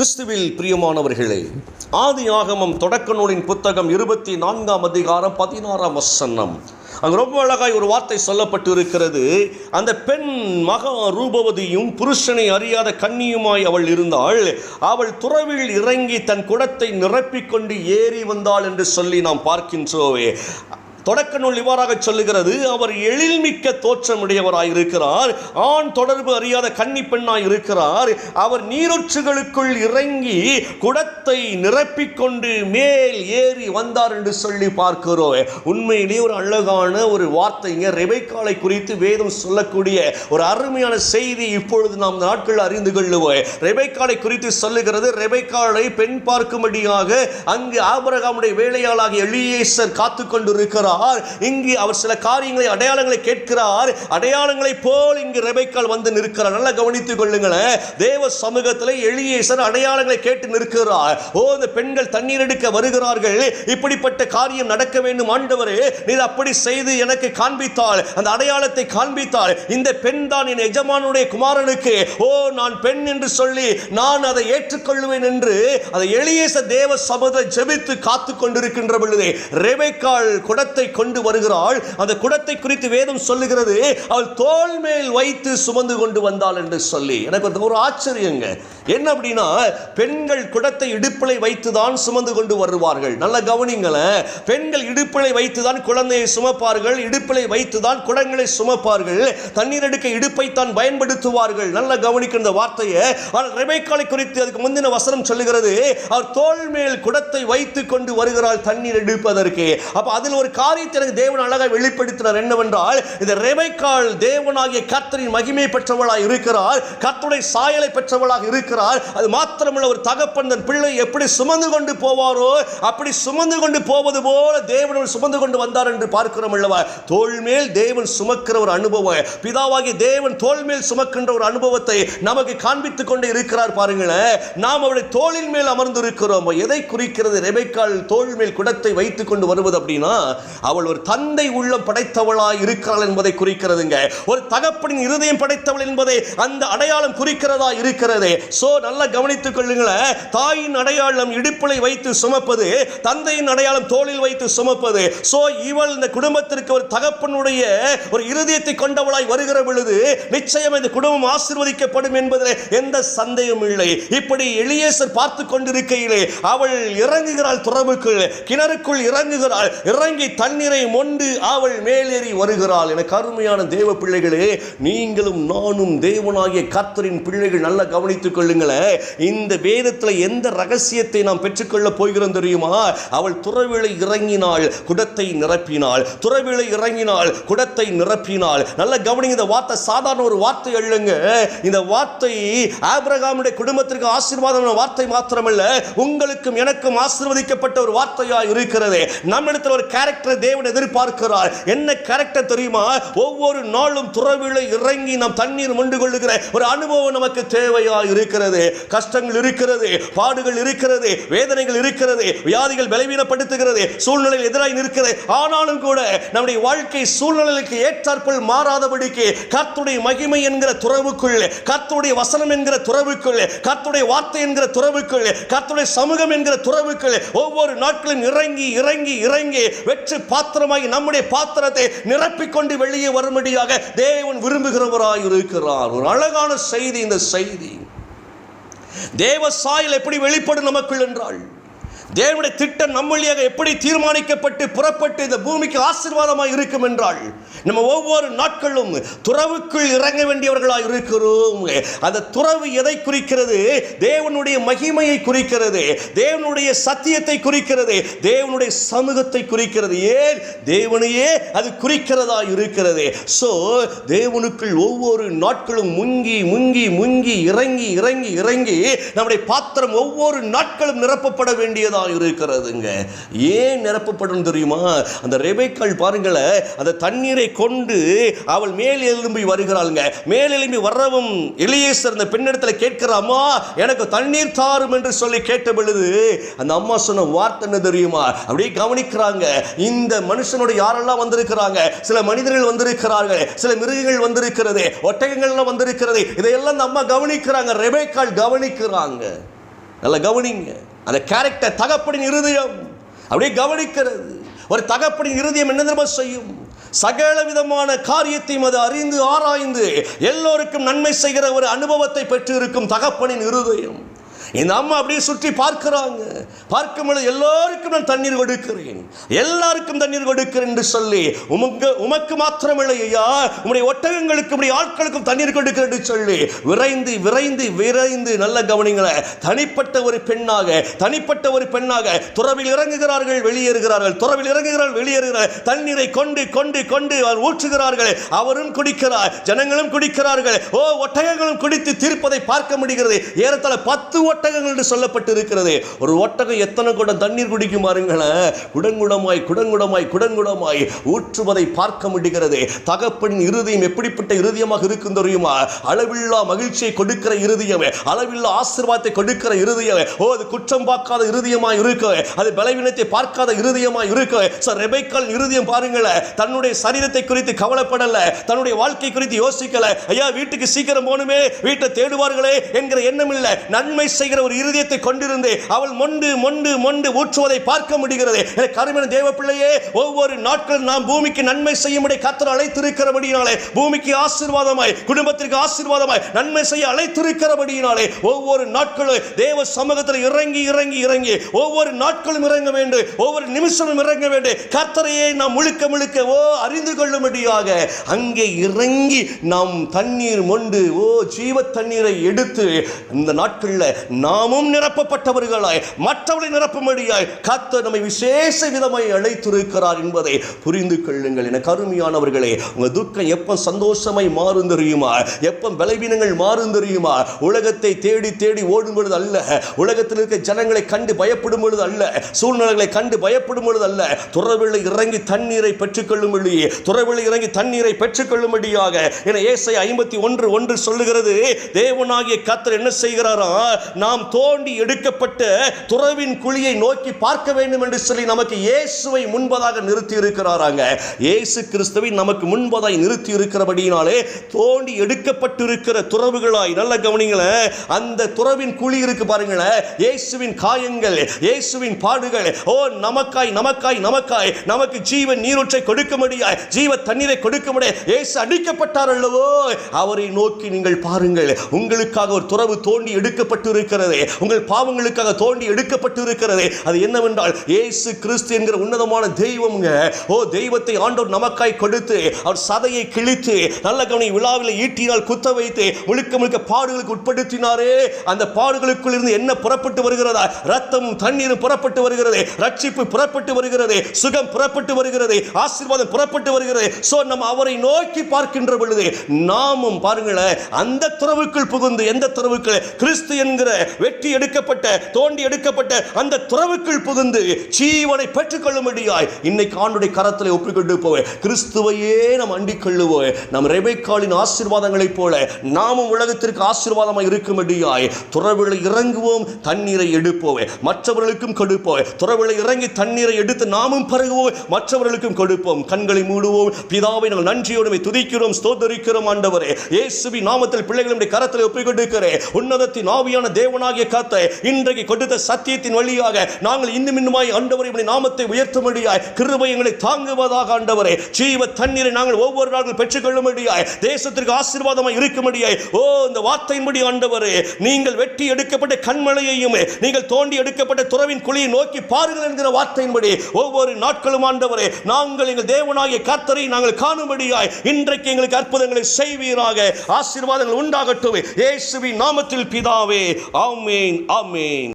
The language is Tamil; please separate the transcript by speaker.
Speaker 1: கிறிஸ்துவில் பிரியமானவர்களே ஆதி ஆகமம் தொடக்க நூலின் புத்தகம் இருபத்தி நான்காம் அதிகாரம் பதினாறாம் வசனம். அங்கு ரொம்ப அழகாய் ஒரு வார்த்தை சொல்லப்பட்டு இருக்கிறது அந்த பெண் மகா ரூபவதியும் புருஷனை அறியாத கன்னியுமாய் அவள் இருந்தாள். அவள் துறவில் இறங்கி தன் குடத்தை நிரப்பிக்கொண்டு ஏறி வந்தாள் என்று சொல்லி நாம் பார்க்கின்றோவே தொடக்க நூல் இவ்வாறாக சொல்லுகிறது அவர் எழில்மிக்க தோற்றமுடையவராய் இருக்கிறார் ஆண் தொடர்பு அறியாத கன்னி பெண்ணாய் இருக்கிறார் அவர் நீரொற்றுகளுக்குள் இறங்கி குடத்தை நிரப்பிக்கொண்டு மேல் ஏறி வந்தார் என்று சொல்லி பார்க்கிறோம். உண்மையிலே ஒரு அழகான ஒரு வார்த்தைங்க ரெபைக்காலை குறித்து வேதம் சொல்லக்கூடிய ஒரு அருமையான செய்தி இப்பொழுது நாம் நாட்கள் அறிந்து கொள்ளுவோம். ரெபைக்காலை குறித்து சொல்லுகிறது ரெபைக்காலை பெண் பார்க்கும்படியாக அங்கு ஆபரகாமுடைய வேலையாளாக எலியேசர் காத்து கொண்டிருக்கிறார் இங்கு அவர் சில காரியங்களை அடையாளங்களை கேட்கிறார். அடையாளங்களை போல் இங்கு ரெபைக்கால் வந்து நிற்கிறார். நல்லா கவனித்துக் கொள்ளுங்களேன். தேவ சமூகத்தில் எளியேசர் அடையாளங்களை கேட்டு நிற்கிறார். ஓ இந்த பெண்கள் தண்ணீர் எடுக்க வருகிறார்கள். இப்படிப்பட்ட காரியம் நடக்க வேண்டும். ஆண்டவரே நீர் அப்படி செய்து எனக்கு காண்பித்தால் அந்த அடையாளத்தை காண்பித்தால் இந்த பெண் தான் என் எஜமானுடைய குமாரனுக்கு ஓ நான் பெண் என்று சொல்லி நான் அதை ஏற்றுக்கொள்வேன் என்று அதை எளியேச தேவ சபத ஜெபித்து காத்து கொண்டிருக்கின்ற பொழுது ரெபைக்கால் குடத்தை குடத்தை கொண்டு வருகிறாள். அந்த குடத்தை குறித்து வேதம் சொல்லுகிறது. அவள் தோல் மேல் வைத்து சுமந்து கொண்டு வந்தாள் என்று சொல்லி. எனக்கு ஒரு- ஆச்சரியங்க. என்ன அப்படின்னா பெண்கள் குடத்தை இடுப்பிலை வைத்து தான் சுமந்து கொண்டு வருவார்கள். நல்ல கவனிங்களேன் பெண்கள் இடுப்பிலை வைத்து தான் குழந்தையை சுமப்பார்கள். இடுப்பிலை வைத்து தான் குடங்களை சுமப்பார்கள். தண்ணீர் எடுக்க இடுப்பை தான் பயன்படுத்துவார்கள். நல்ல கவனிக்கிற இந்த வார்த்தையை. ஆனால் ரெபைக்காலை குறித்து அதுக்கு முந்தின வசனம் சொல்லுகிறது. அவர் தோல் மேல் குடத்தை வைத்து கொண்டு வருகிறாள் தண்ணீர் எடுப்பதற்கு. அப்போ அதில் ஒரு கால் காரியத்தை எனக்கு தேவன் அழகாக வெளிப்படுத்தினார். என்னவென்றால் இந்த ரெபேக்காள் தேவனாகிய கத்தரின் மகிமை பெற்றவளாக இருக்கிறார் கர்த்தருடைய சாயலை பெற்றவளாக இருக்கிறார் அது மாத்திரமல்ல ஒரு தகப்பன் தன் பிள்ளை எப்படி சுமந்து கொண்டு போவாரோ அப்படி சுமந்து கொண்டு போவது போல தேவன் சுமந்து கொண்டு வந்தார் என்று பார்க்கிறோம் அல்லவா தோள் மேல் தேவன் சுமக்கிற ஒரு அனுபவம். பிதாவாகி தேவன் தோள் மேல் சுமக்கின்ற ஒரு அனுபவத்தை நமக்கு காண்பித்துக் கொண்டு இருக்கிறார் பாருங்களேன். நாம் அவருடைய தோளின் மேல் அமர்ந்து இருக்கிறோம் எதை குறிக்கிறது ரெபைக்கால் தோள் மேல் குடத்தை வைத்துக் கொண்டு வருவது அப்படின்னா அவள் ஒரு தந்தை உள்ளம் படைத்தவளாய் இருக்கிறாள் என்பதை குறிக்கிறதுங்க. ஒரு தகப்பனின் இருதயம் படைத்தவள் என்பதை அந்த அடையாளம் குறிக்கிறதா இருக்கிறது. சோ நல்லா கவனித்துக் கொள்ளுங்களேன் தாயின் அடையாளம் இடுப்பிலை வைத்து சுமப்பது தந்தையின் அடையாளம் தோளில் வைத்து சுமப்பது. சோ இவள் இந்த குடும்பத்திற்கு ஒரு தகப்பனுடைய ஒரு இருதயத்தை கொண்டவளாய் வருகிற பொழுது நிச்சயம் இந்த குடும்பம் ஆசிர்வதிக்கப்படும் என்பதில் எந்த சந்தேகமும் இல்லை. இப்படி எளியேசர் பார்த்து கொண்டிருக்கையிலே அவள் இறங்குகிறாள் துறவுக்குள் கிணறுக்குள் இறங்குகிறாள். இறங்கி தண்ணீரை மொண்டு அவள் மேலேறி வருகிறாள் என கருமையான தேவ பிள்ளைகளே நீங்களும் நானும் தேவனாகிய கத்தரின் பிள்ளைகள் நல்லா கவனித்துக் கொள்ளுங்களேன் இந்த வேதத்தில் எந்த ரகசியத்தை நாம் பெற்றுக்கொள்ள போகிறோம் தெரியுமா? அவள் துறவிலை இறங்கினாள் குடத்தை நிரப்பினாள். துறவிலை இறங்கினாள் குடத்தை நிரப்பினாள். நல்ல கவனிங்க இந்த வார்த்தை சாதாரண ஒரு வார்த்தை எழுங்க இந்த வார்த்தை ஆபிரகாமுடைய குடும்பத்திற்கு ஆசீர்வாதமான வார்த்தை மாத்திரமல்ல உங்களுக்கும் எனக்கும் ஆசீர்வதிக்கப்பட்ட ஒரு வார்த்தையா இருக்கிறது. நம்மிடத்தில் ஒரு கேரக்டர் தேவன் எதிர்பார்க்கிறார். என்ன கேரக்டர் தெரியுமா? ஒவ்வொரு நாளும் துறவில இறங்கி நாம் தண்ணீர் மொண்டு கொள்ளுகிற ஒரு அனுபவம் நமக்கு தேவையா இருக்கிறது. கஷ்டங்கள் இருக்கிறது பாடுகள் இருக்கிறது வேதனைகள் இருக்கிறது வியாதிகள் பலவீனப்படுத்துகிறது சூழ்நிலையில் எதிராக இருக்கிறது ஆனாலும் கூட நம்முடைய வாழ்க்கை சூழ்நிலைக்கு ஏற்றாற்பல் மாறாதபடிக்கு கத்துடைய மகிமை என்கிற துறவுக்குள் கத்துடைய வசனம் என்கிற துறவுக்குள் கத்துடைய வார்த்தை என்கிற துறவுக்குள் கத்துடைய சமூகம் என்கிற துறவுக்குள் ஒவ்வொரு நாட்களும் இறங்கி இறங்கி இறங்கி வெற்றி பாத்திரமாகி நம்முடைய பாத்திரத்தை நிரப்பிக்கொண்டு வெளியே வரும்படியாக தேவன் விரும்புகிறவராய் இருக்கிறார். ஒரு அழகான செய்தி இந்த செய்தி. தேவ சாயல் எப்படி வெளிப்படும் நமக்குள் என்றால் தேவனுடைய திட்டம் நம்ம வழியாக எப்படி தீர்மானிக்கப்பட்டு புறப்பட்டு இந்த பூமிக்கு ஆசீர்வாதமாக இருக்கும் என்றால் நம்ம ஒவ்வொரு நாட்களும் துறவுக்குள் இறங்க வேண்டியவர்களாக இருக்கிறோம். அந்த துறவு எதை குறிக்கிறது? தேவனுடைய மகிமையை குறிக்கிறது. தேவனுடைய சத்தியத்தை குறிக்கிறது. தேவனுடைய சமூகத்தை குறிக்கிறது. ஏன்? தேவனையே அது குறிக்கிறதா இருக்கிறது. ஸோ தேவனுக்குள் ஒவ்வொரு நாட்களும் முங்கி முங்கி முங்கி இறங்கி இறங்கி இறங்கி நம்முடைய பாத்திரம் ஒவ்வொரு நாட்களும் நிரப்பப்பட வேண்டியது இருக்கிறதுங்க. ஏன் நிரப்பப்படும் தெரியுமா? அந்த ரெபைக்கள் பாருங்களேன் அந்த தண்ணீரை கொண்டு அவள் மேல் எழும்பி வருகிறாளுங்க. மேல் எழும்பி வர்றவும் எலியேசர் அந்த பெண்ணிடத்தில் கேட்கிற அம்மா எனக்கு தண்ணீர் தாரும் என்று சொல்லி கேட்ட பொழுது அந்த அம்மா சொன்ன வார்த்தை என்ன தெரியுமா? அப்படியே கவனிக்கிறாங்க. இந்த மனுஷனோட யாரெல்லாம் வந்திருக்கிறாங்க? சில மனிதர்கள் வந்திருக்கிறார்கள் சில மிருகங்கள் வந்திருக்கிறது ஒட்டகங்கள்லாம் வந்திருக்கிறது. இதையெல்லாம் அந்த அம்மா கவனிக்கிறாங்க. ரெபேக்காள் கவனிக்கிறாங்க. நல்லா கவனிங்க. அந்த கேரக்டர் தகப்பனின் இருதயம் அப்படியே கவனிக்கிறது. ஒரு தகப்படின் இருதயம் என்ன தெரியுமா செய்யும்? சகல விதமான காரியத்தையும் அது அறிந்து ஆராய்ந்து எல்லோருக்கும் நன்மை செய்கிற ஒரு அனுபவத்தை பெற்று இருக்கும் தகப்பனின் இருதயம். இந்த அம்மா அப்படியே சுற்றி பார்க்கிறாங்க. பார்க்கும் பொழுது எல்லோருக்கும் நான் தண்ணீர் கொடுக்கிறேன். எல்லாருக்கும் தண்ணீர் கொடுக்கிறேன் என்று சொல்லி உமக்கு உமக்கு மாத்திரமில்லை ஐயா. உம்முடைய ஒட்டகங்களுக்கு உடைய ஆட்களுக்கும் தண்ணீர் கொடுக்கிறேன் என்று சொல்லி விரைந்து விரைந்து விரைந்து நல்ல கவனிங்களை. தனிப்பட்ட ஒரு பெண்ணாக தனிப்பட்ட ஒரு பெண்ணாக துறவில் இறங்குகிறார்கள் வெளியேறுகிறார்கள். துறவில் இறங்குகிறார்கள் வெளியேறுகிறார்கள். தண்ணீரை கொண்டு கொண்டு கொண்டு அவர் ஊற்றுகிறார்கள். அவரும் குடிக்கிறார் ஜனங்களும் குடிக்கிறார்கள். ஓ ஒட்டகங்களும் குடித்து தீர்ப்பதை பார்க்க முடிகிறது. ஏறத்தாழ பத்து ஒட்டகங்கள் என்று சொல்லப்பட்டு இருக்கிறது ஒரு ஒட்டகம் எத்தனை குடம் தண்ணீர் குடிக்கும் பாருங்களேன் குடங்குடமாய் குடங்குடமாய் குடங்குடமாய் ஊற்றுவதை பார்க்க முடிகிறது. தகப்பன் இருதயம் எப்படிப்பட்ட இருதயமாக இருக்கும் தெரியுமா? அளவில்லா மகிழ்ச்சியை கொடுக்கிற இருதயம் அளவில்லா ஆசீர்வாதத்தை கொடுக்கிற இருதயம். ஓ அது குற்றம் பார்க்காத இருதயமாய் இருக்கு. அது பலவீனத்தை பார்க்காத இருதயமாய் இருக்கு. சார் ரெபைக்கால் இருதயம் பாருங்களேன் தன்னுடைய சரீரத்தை குறித்து கவலைப்படல தன்னுடைய வாழ்க்கை குறித்து யோசிக்கல. ஐயா வீட்டுக்கு சீக்கிரம் போகணுமே வீட்டை தேடுவார்களே என்கிற எண்ணம் இல்லை நன்மை செய்கிற ஒரு இருதயத்தை கொண்டிருந்து அவள் மொண்டு மொண்டு மொண்டு ஊற்றுவதை பார்க்க முடிகிறது. எனக்கு அருமையான தேவ பிள்ளையே ஒவ்வொரு நாட்களும் நாம் பூமிக்கு நன்மை செய்யும்படி கத்தர் அழைத்திருக்கிறபடியினாலே பூமிக்கு ஆசீர்வாதமாய் குடும்பத்திற்கு ஆசீர்வாதமாய் நன்மை செய்ய அழைத்திருக்கிறபடியினாலே ஒவ்வொரு நாட்களும் தேவ சமூகத்தில் இறங்கி இறங்கி இறங்கி ஒவ்வொரு நாட்களும் இறங்க வேண்டும் ஒவ்வொரு நிமிஷமும் இறங்க வேண்டும். கத்தரையே நாம் முழுக்க முழுக்க ஓ அறிந்து கொள்ளும்படியாக அங்கே இறங்கி நாம் தண்ணீர் மொண்டு ஓ ஜீவ தண்ணீரை எடுத்து இந்த நாட்களில் நாமும் நிரப்பப்பட்டவர்களாய் மற்றவர்களை நிரப்பும்படியாய் கத்த நம்மை விசேஷ விதமாய் அழைத்திருக்கிறார் என்பதை புரிந்து கொள்ளுங்கள். என கருமையானவர்களே உங்கள் துக்கம் எப்போ சந்தோஷமாய் மாறும் தெரியுமா? எப்போ பலவீனங்கள் மாறும் தெரியுமா? உலகத்தை தேடி தேடி ஓடும் பொழுது அல்ல. உலகத்தில் இருக்க ஜனங்களை கண்டு பயப்படும் பொழுது அல்ல. சூழ்நிலைகளை கண்டு பயப்படும் பொழுது அல்ல. துறவிலை இறங்கி தண்ணீரை பெற்றுக்கொள்ளும்படி துறவிலை இறங்கி தண்ணீரை பெற்றுக்கொள்ளும்படியாக என ஏசை ஐம்பத்தி ஒன்று ஒன்று சொல்லுகிறது. தேவனாகிய கத்தர் என்ன செய்கிறாரா? நாம் தோண்டி எடுக்கப்பட்ட துறவின் குழியை நோக்கி பார்க்க வேண்டும் என்று சொல்லி நமக்கு இயேசுவை முன்பதாக நிறுத்தி இருக்கிறாராங்க இயேசு கிறிஸ்துவை நமக்கு முன்பதாய் நிறுத்தி இருக்கிறபடியினாலே தோண்டி எடுக்கப்பட்டிருக்கிற துறவுகளாய் நல்ல கவனிங்களேன் அந்த துறவின் குழி இருக்கு பாருங்களேன் இயேசுவின் காயங்கள் இயேசுவின் பாடுகள் ஓ நமக்காய் நமக்காய் நமக்காய் நமக்கு ஜீவன் நீரூற்றை கொடுக்க முடியாய் ஜீவ தண்ணீரை கொடுக்க முடியாது இயேசு அடிக்கப்பட்டார் அல்லவோ அவரை நோக்கி நீங்கள் பாருங்கள் உங்களுக்காக ஒரு துறவு தோண்டி எடுக்கப்பட்டு இருக்கிறது. உங்கள் பாவங்களுக்காக தோண்டி எடுக்கப்பட்டு இருக்கிறது அது என்னவென்றால் இயேசு கிறிஸ்து என்கிற உன்னதமான தெய்வம்ங்க. ஓ தெய்வத்தை ஆண்டோர் நமக்காய் கொடுத்து அவர் சதையை கிழித்து நல்ல கவனி விழாவில் ஈட்டினால் குத்த வைத்து முழுக்க முழுக்க பாடுகளுக்கு உட்படுத்தினாரே. அந்த பாடுகளுக்குள் இருந்து என்ன புறப்பட்டு வருகிறதா? ரத்தமும் தண்ணீரும் புறப்பட்டு வருகிறது. ரட்சிப்பு புறப்பட்டு வருகிறது. சுகம் புறப்பட்டு வருகிறது. ஆசீர்வாதம் புறப்பட்டு வருகிறது. சோ நம்ம அவரை நோக்கி பார்க்கின்ற பொழுது நாமும் பாருங்களேன் அந்த துறவுக்குள் புகுந்து எந்த துறவுக்குள்? கிறிஸ்து என்கிற வெட்டி எடுக்கப்பட்ட தோண்டி எடுக்கப்பட்ட அந்த துறவுக்குள் புகுந்து ஜீவனை பெற்றுக்கொள்ளும்படியாய் இன்னைக்கு ஆண்டுடைய கரத்தில் ஒப்பிக்கொண்டு போவேன் கிறிஸ்துவையே நாம் அண்டிக் கொள்ளுவோம் நம் ரெபைக்காலின் ஆசீர்வாதங்களைப் போல நாமும் உலகத்திற்கு ஆசீர்வாதமாக இருக்கும்படியாய் துறவுகளை இறங்குவோம் தண்ணீரை எடுப்போவே மற்றவர்களுக்கும் கொடுப்போம். துறவுகளை இறங்கி தண்ணீரை எடுத்து நாமும் பருகுவோம். மற்றவர்களுக்கும் கொடுப்போம். கண்களை மூடுவோம். பிதாவை நாங்கள் நன்றியோடு துதிக்கிறோம் ஸ்தோத்தரிக்கிறோம் ஆண்டவரே. இயேசுவி நாமத்தில் பிள்ளைகளுடைய கரத்தில் ஒப்பிக்கொண்டிருக்கிறேன். உன்னதத்தின் ஆவியான தேவனாகிய காத்த இன்றைக்கு கொடுத்த சத்தியத்தின் வழியாக நாங்கள் இன்னும் இன்னுமாய் ஆண்டவரை உடைய நாமத்தை உயர்த்தும்படியாய் கிருபை எங்களை தாங்குவதாக ஆண்டவரே. ஜீவ தண்ணீரை நாங்கள் ஒவ்வொரு நாளும் பெற்றுக்கொள்ளும்படியாய் தேசத்திற்கு ஆசீர்வாதமாக இருக்கும்படியாய் ஓ இந்த வார்த்தையின்படி ஆண்டவரே நீங்கள் வெட்டி எடுக்கப்பட்ட கண்மலையையும் நீங்கள் தோண்டி எடுக்கப்பட்ட துறவின் குழியை நோக்கி பாருங்கள் என்கிற வார்த்தையின்படி ஒவ்வொரு நாட்களும் ஆண்டவரே நாங்கள் எங்கள் தேவனாகிய கர்த்தரை நாங்கள் காணும்படியாய் இன்றைக்கு எங்களுக்கு அற்புதங்களை செய்வீராக ஆசீர்வாதங்கள் உண்டாகட்டும். இயேசுவின் நாமத்தில் பிதாவே ஆமேன் ஆமேன்